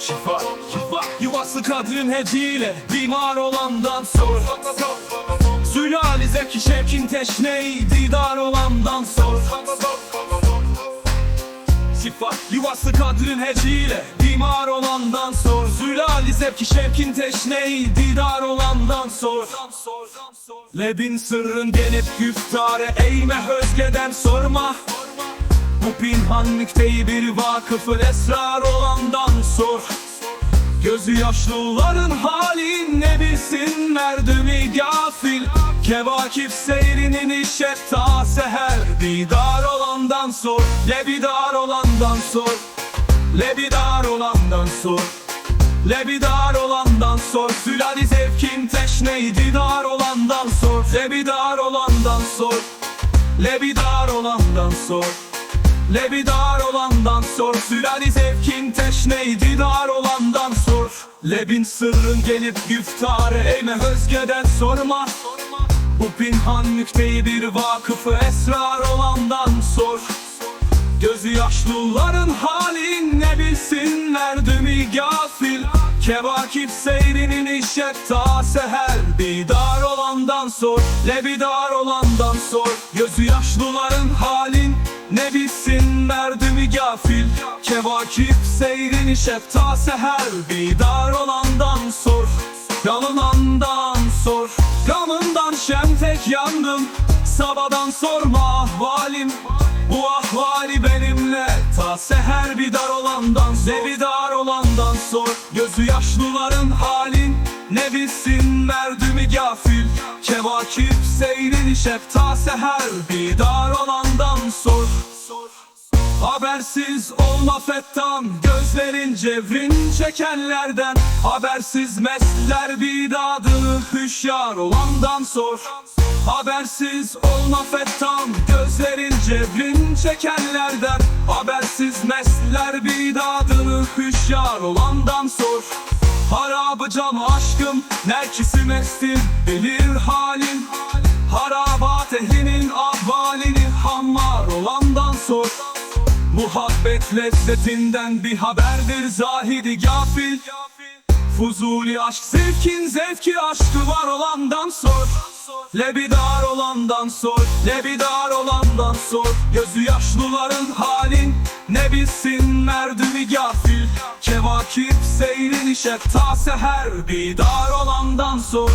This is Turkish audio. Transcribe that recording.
Şifa Yuvası kadrin heciyle Dimar olandan sor Zülali zeki şevkin teşneyi Didar olandan sor Şifa Yuvası kadrin heciyle. Dimar olandan sor Zülali zeki şevkin teşneyi Didar olandan sor. Lebin sırrın gelip güftare Eğme özgeden sorma. Bu pinhan nükteyi bir vakıfı esrar olandan sor. Gözü yaşlıların halin ne bilsin merdumi gafil. Kevakif seyrinin işe ta seher Didar sor. Lebidar olandan sor. Lebidar olandan sor. Lebidar olandan sor. Sülali zevkin teşneyi didar olandan sor. Lebidar olandan sor. Lebidar olandan sor. Lebidar olandan sor. Sülali zevkin teşneyi didar olandan sor. Lebin sırrın gelip güftarı eğme özgeden sorma Bu pinhan nükteyi bir vakıfı esrar olandan sor. Gözü yaşlıların halin ne bilsinler dümi gafil? Kevakip seyrinin işe ta seher Bidar olandan sor, lebidar olandan sor. Gözü yaşlıların halin ne bilsinler dümi gafil? Kevakip seyrin işe ta seher Bidar olandan sor. Yanılandan sor Gamından şemtek yandım. Sabadan sorma ahvalim. Bu ahvali benimle Ta seher bir dar olandan bir dar olandan sor. Gözü yaşlıların halin Ne bilsin merdumi gafil. Kevakip seyrin işep Ta seher bir dar olandan sor Habersiz olma fettan Gözlerin cevrin çekenlerden. Habersiz mesler bidadını Hüşyar olandan sor. Habersiz olma fettan Gözlerin cevrin çekenlerden. Habersiz mesler bidadını Hüşyar olandan sor. Harabı cam aşkım Nerkisi mestir bilir halin. Harabat ehlinin ahvalini Hammar olandan sor Muhabbet lezzetinden bir haberdir zahidi gafil. Fuzuli aşk zevkin zevki aşkı var olandan sor. Lebidar olandan sor Lebidar olandan sor. Gözü yaşlıların halin Ne bilsin merdumi gafil. Kevakip seyrin işe ta seher Bidar olandan sor